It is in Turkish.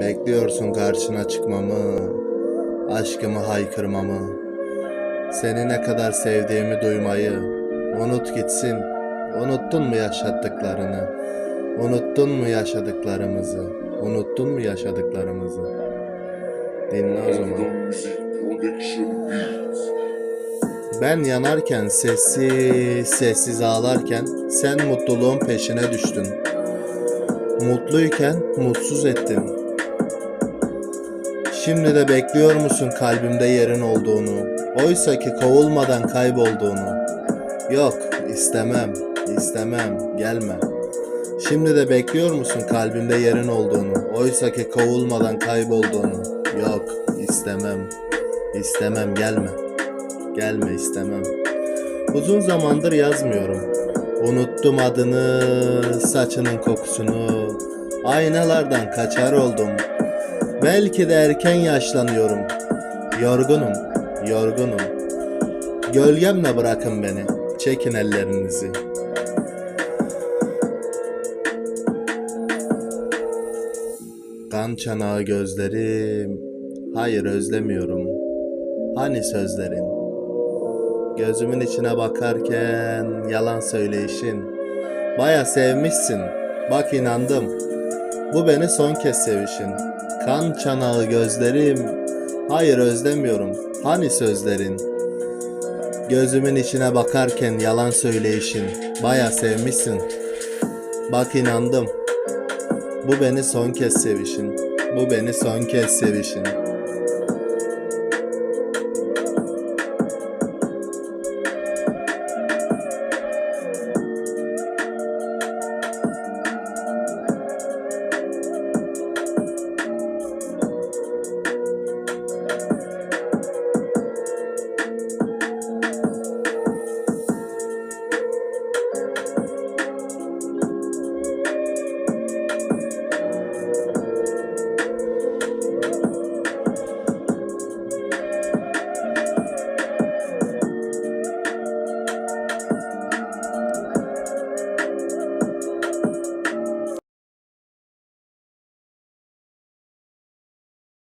Bekliyorsun karşına çıkmamı, aşkımı haykırmamı. Seni ne kadar sevdiğimi duymayı. Unut gitsin. Unuttun mu yaşattıklarını? Unuttun mu yaşadıklarımızı? Unuttun mu yaşadıklarımızı? Dinle o zaman. Ben yanarken sessiz sessiz ağlarken sen mutluluğun peşine düştün. Mutluyken mutsuz ettin. Şimdi de bekliyor musun kalbimde yerin olduğunu? Oysa ki kovulmadan kaybolduğunu. Yok, istemem, istemem, gelme. Şimdi de bekliyor musun kalbimde yerin olduğunu? Oysa ki kovulmadan kaybolduğunu. Yok, istemem, istemem, gelme. Gelme istemem. Uzun zamandır yazmıyorum. Unuttum adını, saçının kokusunu. Aynalardan kaçar oldum. Belki de erken yaşlanıyorum. Yorgunum, yorgunum. Gölgemle bırakın beni. Çekin ellerinizi. Kan çanağı gözlerim. Hayır özlemiyorum. Hani sözlerin? Gözümün içine bakarken yalan söyleyişin. Baya sevmişsin. Bak inandım. Bu beni son kez sevişin. Kan çanağı gözlerim. Hayır özlemiyorum. Hani sözlerin? Gözümün içine bakarken yalan söyleyişin. Baya sevmişsin. Bak inandım. Bu beni son kez sevişin. Bu beni son kez sevişin.